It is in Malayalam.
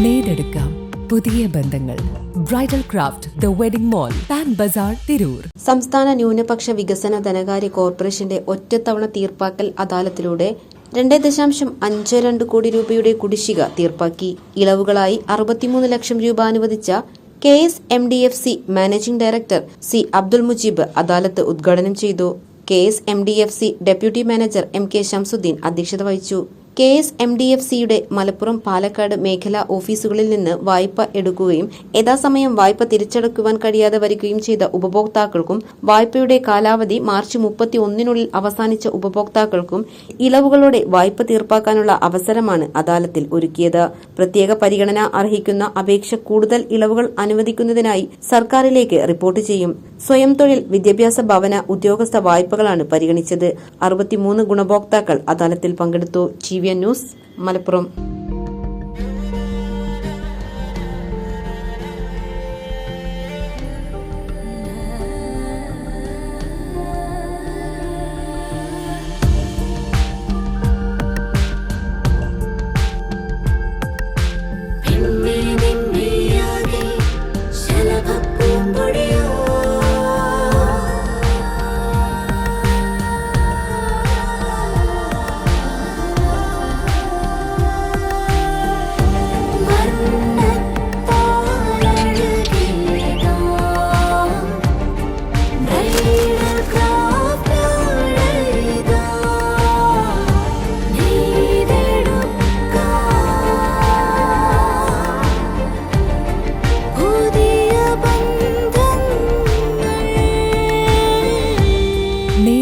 നേടെടുക്കാം പുതിയ ബന്ധങ്ങൾ. Bridal craft the wedding mall Pan Bazar Tirur സംസ്ഥാന ന്യൂനപക്ഷ വികസന ധനകാര്യ കോർപ്പറേഷന്റെ ഒറ്റത്തവണ തീർപ്പാക്കൽ അദാലത്തിലൂടെ രണ്ട് ദശാംശം അഞ്ച് രണ്ട് കോടി രൂപയുടെ കുടിശ്ശിക തീർപ്പാക്കി. ഇളവുകളായി അറുപത്തിമൂന്ന് ലക്ഷം രൂപ അനുവദിച്ച K S M D F C managing director C Abdul Mujeeb അദാലത്ത് ഉദ്ഘാടനം ചെയ്തു. K S M D F C deputy manager M K Shamsuddin അധ്യക്ഷത വഹിച്ചു. K S M D F സിയുടെ മലപ്പുറം പാലക്കാട് മേഖലാ ഓഫീസുകളിൽ നിന്ന് വായ്പ എടുക്കുകയും യഥാസമയം വായ്പ തിരിച്ചടക്കുവാൻ കഴിയാതെ വരികയും ചെയ്ത ഉപഭോക്താക്കൾക്കും വായ്പയുടെ കാലാവധി മാർച്ച് മുപ്പത്തി ഒന്നിനുള്ളിൽ അവസാനിച്ച ഉപഭോക്താക്കൾക്കും ഇളവുകളോടെ വായ്പ തീർപ്പാക്കാനുള്ള അവസരമാണ് അദാലത്തിൽ ഒരുക്കിയത്. പ്രത്യേക പരിഗണന അർഹിക്കുന്ന അപേക്ഷ കൂടുതൽ ഇളവുകൾ അനുവദിക്കുന്നതിനായി സർക്കാരിലേക്ക് റിപ്പോർട്ട് ചെയ്യും. സ്വയം തൊഴിൽ വിദ്യാഭ്യാസ ഭവന ഉദ്യോഗസ്ഥ വായ്പകളാണ് പരിഗണിച്ചത്. അറുപത്തിമൂന്ന് ഗുണഭോക്താക്കൾ അദാലത്തിൽ പങ്കെടുത്തു. V news Malappuram